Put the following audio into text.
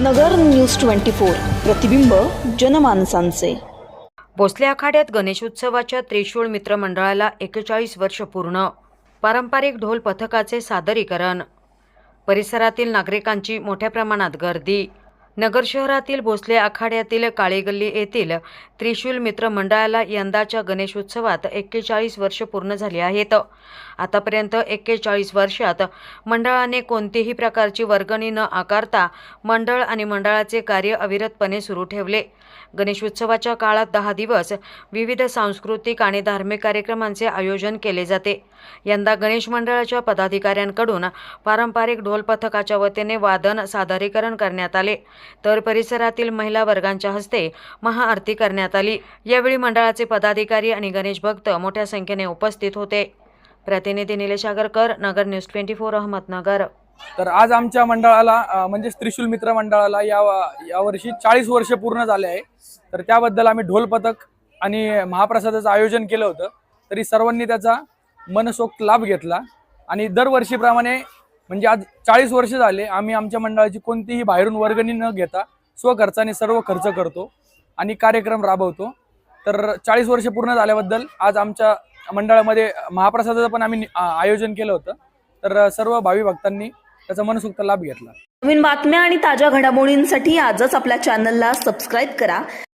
नगर news twenty four. प्रतिबिंब जनमानसांचे. भोसले आखाड्यात गणेशोत्सवाच्या त्रिशूळ मित्रमंडळाला एकेचाळीस वर्ष पूर्ण. पारंपरिक ढोल पथकाचे सादरीकरण. परिसरातील नागरिकांची मोठ्या प्रमाणात गर्दी. नगर शहरातील भोसले आखाड्यातील काळेगल्ली येथील त्रिशूल मित्र मंडळाला यंदाच्या गणेशोत्सवात एक्केचाळीस वर्ष पूर्ण झाली आहेत. आतापर्यंत एक्केचाळीस वर्षात मंडळाने कोणतीही प्रकारची वर्गणी न आकारता मंडळ आणि मंडळाचे कार्य अविरतपणे सुरू ठेवले. गणेशोत्सवाच्या काळात दहा दिवस विविध सांस्कृतिक आणि धार्मिक कार्यक्रमांचे आयोजन केले जाते. यंदा गणेश मंडळाच्या पदाधिकाऱ्यांकडून पारंपरिक ढोल पथकाच्या वतीने वादन सादरीकरण करण्यात आले. तर परिसरातील महिला वर्गांच्या हस्ते महाआरती करण्यात आली. यावेळी मंडळाचे पदाधिकारी आणि गणेश भक्त मोठ्या संख्येने उपस्थित होते. प्रतिनिधी Nilesh Agarkar Nagar news twenty four Ahmednagar. तर आज आमच्या मंडळाला म्हणजे म्हणजेच त्रिशूल मित्र मंडळाला या यावर्षी चाळीस वर्ष पूर्ण झाले आहे. तर त्याबद्दल आम्ही ढोल पथक आणि महाप्रसादाचं आयोजन केलं होतं. तरी सर्वांनी त्याचा मनसोक्त लाभ घेतला. आणि दरवर्षीप्रमाणे म्हणजे आज चाळीस वर्ष झाले आम्ही आमच्या मंडळाची कोणतीही बाहेरून वर्गणी न घेता स्वखर्चाने सर्व खर्च करतो आणि कार्यक्रम राबवतो. तर चाळीस वर्ष पूर्ण झाल्याबद्दल आज आमच्या मंडळामध्ये महाप्रसादाचं पण आम्ही आयोजन केलं होतं. तर सर्व भावी भक्तांनी त्याचा मनसुक्त लाभ घेतला. नवीन बातम्या आणि ताज्या घडामोडींसाठी आजच आपल्या चॅनलला सबस्क्राईब करा.